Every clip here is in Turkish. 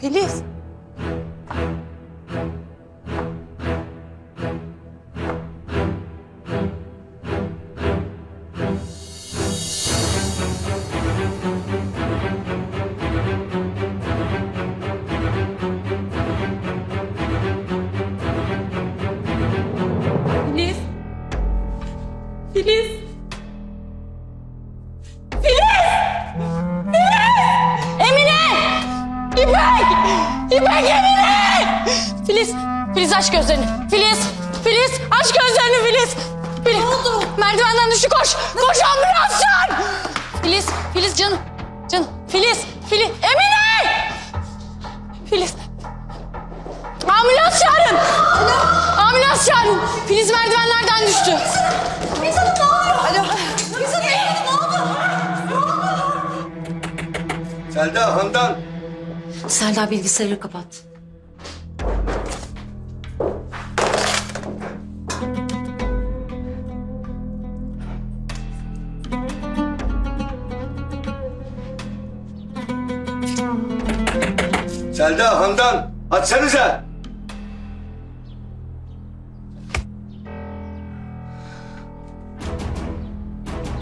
Filiz. İpek! İpek Emine! Filiz, Filiz aç gözlerini. Filiz, Filiz aç gözlerini Filiz. Filiz. Ne oldu? Merdivenden düştü koş. Koş ambulans çağır. Filiz, Filiz canım. Canım. Filiz, Filiz. Emine! Filiz. Ambulans çağırın. Ambulans çağırın. Filiz merdivenlerden düştü. Filiz Hanım ne oluyor? Alo. Filiz Hanım ne oldu? Selda, Handan. Selda bilgisayarı kapat. Selda, Handan. Açsanıza.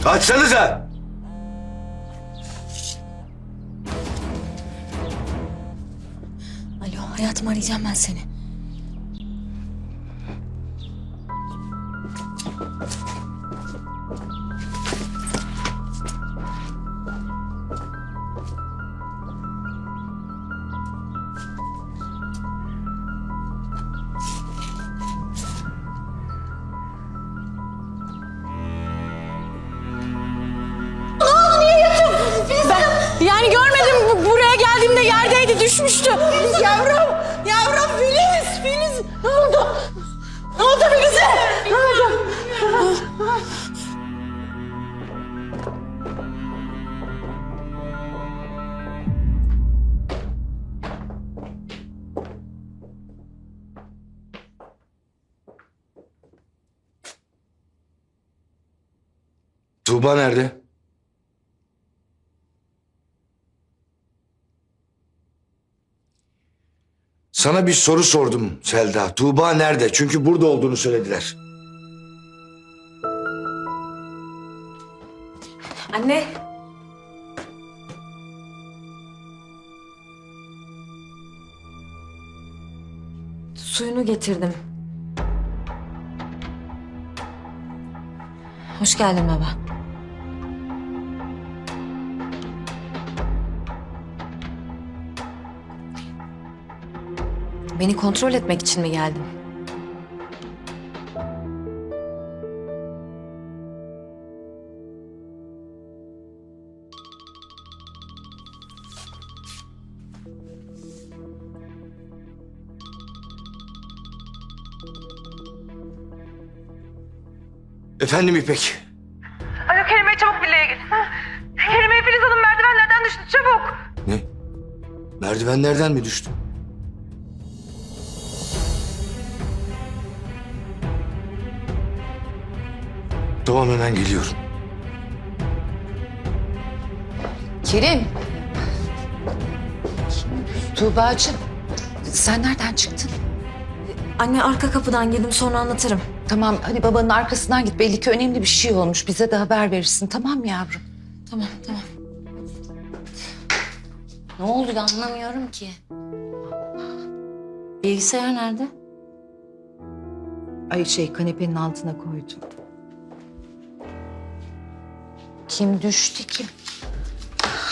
Açsanıza. Hayatım arayacağım ben seni. Düşmüştü. Yavrum, yavrum Filiz, Filiz. Ne oldu? Ne oldu Filiz'e? Ne oldu? Tuğba nerede? Sana bir soru sordum Selda. Tuğba nerede? Çünkü burada olduğunu söylediler. Anne. Suyunu getirdim. Hoş geldin baba. Beni kontrol etmek için mi geldin? Efendim İpek. Alo Kerime çabuk villaya gel. Ha? Kerime Filiz Hanım merdivenlerden düştü çabuk. Ne? Merdivenlerden mi düştü? Tamam hemen geliyorum. Kerim. Tuğba'cığım sen nereden çıktın? Anne arka kapıdan girdim sonra anlatırım. Tamam hadi babanın arkasından git. Belli ki önemli bir şey olmuş. Bize de haber verirsin tamam mı yavrum? Tamam tamam. Ne oldu anlamıyorum ki. Bilgisayar nerede? Ay şey kanepenin altına koydum. Kim düştü ki?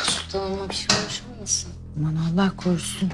Sultanıma bir şey olmuş olmasın? Aman Allah korusun.